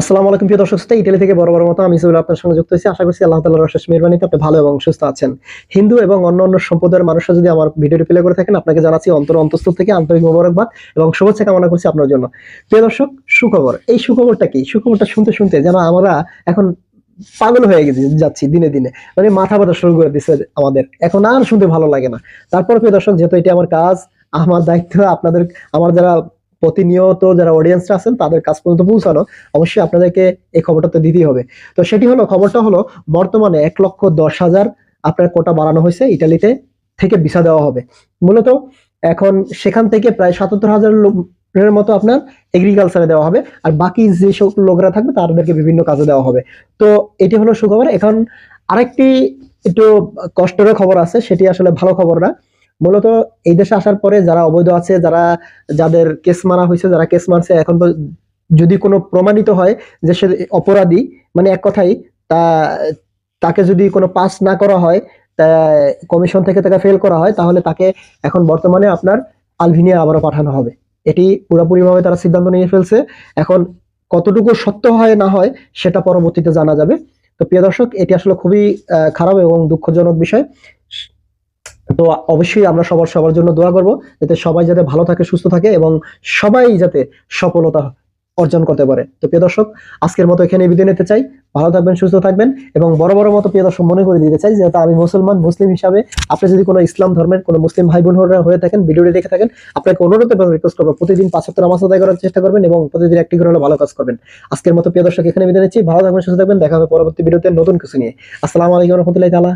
আসসালামু আলাইকুম প্রিয় দর্শক শ্রোতা ইটালি থেকে বড় বড় মতো আমি ইসুল আপনার সঙ্গে যুক্ত হয়েছি। আশা করছি আল্লাহ তাআলার অশেষ মেহরবানিতে আপনি ভালো এবং সুস্থ আছেন। হিন্দু এবং অন্য অন্য সম্প্রদায়ের মানুষরা যদি আমার ভিডিওটি প্লে করে থাকেন, আপনাকে জানাচ্ছি অন্তর অন্তঃস্থল থেকে আন্তরিক মোবারকবাদ এবং শুভেচ্ছা কামনা করছি আপনার জন্য। প্রিয় দর্শক, সুখবর। এই সুখবরটা কি? সুখবরটা শুনতে শুনতে যেন আমরা এখন পাগল হয়ে গেছি, যাচ্ছি দিনে দিনে। মানে মাথা ব্যথা শুরু করে দিচ্ছে আমাদের। এখন আর শুনতে ভালো লাগে না। তারপর প্রিয় দর্শক, যেহেতু এটি আমার কাজ, আমার দায়িত্ব, আপনাদের, আমার যারা প্রতিনিয়ত যারা অডিয়েন্সরা আছেন, তাদের কাছ পর্যন্ত পৌঁছানো অবশ্যই আপনাদেরকে এই খবরটা তো দিতেই হবে। তো সেটি হলো, খবরটা হলো, বর্তমানে এক লক্ষ দশ হাজার আপনার কোটা বাড়ানো হয়েছে ইটালিতে থেকে ভিসা দেওয়া হবে। মূলত এখন সেখান থেকে প্রায় সাতাত্তর হাজার লোকের মতো আপনার এগ্রিকালচারে দেওয়া হবে, আর বাকি যে সব লোকরা থাকবে, তাদেরকে বিভিন্ন কাজে দেওয়া হবে। তো এটি হলো সুখবর। এখন আরেকটি একটু কষ্টের খবর আছে, সেটি আসলে ভালো খবর না। মূলত এই দেশে আসার পরে যারা অবৈধ আছে, যারা, যাদের কেস মারা হয়েছে, যারা কেস মারছে, এখন যদি কোনো প্রমাণিত হয় যে সে অপরাধী মানে এক কথাই তা, তাকে যদি কোনো পাস না করা হয়, তা কমিশন থেকে তাকে ফেল করা হয়, তাহলে তাকে এখন বর্তমানে আপনার আলভিনিয়া আবারও পাঠানো হবে। এটি পুরোপুরিভাবে তারা সিদ্ধান্ত নিয়ে ফেলছে। এখন কতটুকু সত্য হয়, না হয়, সেটা পরবর্তীতে জানা যাবে। তো প্রিয় দর্শক, এটি আসলে খুবই খারাপ এবং দুঃখজনক বিষয়। তো অবশ্যই আমরা সবার সবার জন্য দোয়া করব, যাতে সবাই যাতে ভালো থাকে, সুস্থ থাকে এবং সবাই যাতে সফলতা অর্জন করতে পারে। তো প্রিয় দর্শক, আজকের মতো এখানে বিদায় নিতে চাই। ভালো থাকবেন, সুস্থ থাকবেন এবং বড় বড় মতো প্রিয় দর্শক মনে করে দিতে চাই যেহেতু আমি মুসলমান, মুসলিম হিসাবে আপনি যদি কোনো ইসলাম ধর্মের, কোনো মুসলিম ভাই বোন হয়ে থাকেন, ভিডিওটি দেখে থাকেন, আপনাকে অনুরোধ এবং রিকোয়েস্ট করব, প্রতিদিন পাঁচ সপ্তাহ নামাজ আদায় করার চেষ্টা করবেন এবং প্রতিদিন একটি করে ভালো কাজ করবেন। আজকের মতো প্রিয় দর্শক, এখানে বিদায় নিচ্ছি। ভালো থাকবেন, সুস্থ থাকবেন, দেখা হবে পরবর্তী ভিডিওতে নতুন কিছু নিয়ে। আসসালামু আলাইকুম রহমতুল্লাহ তালা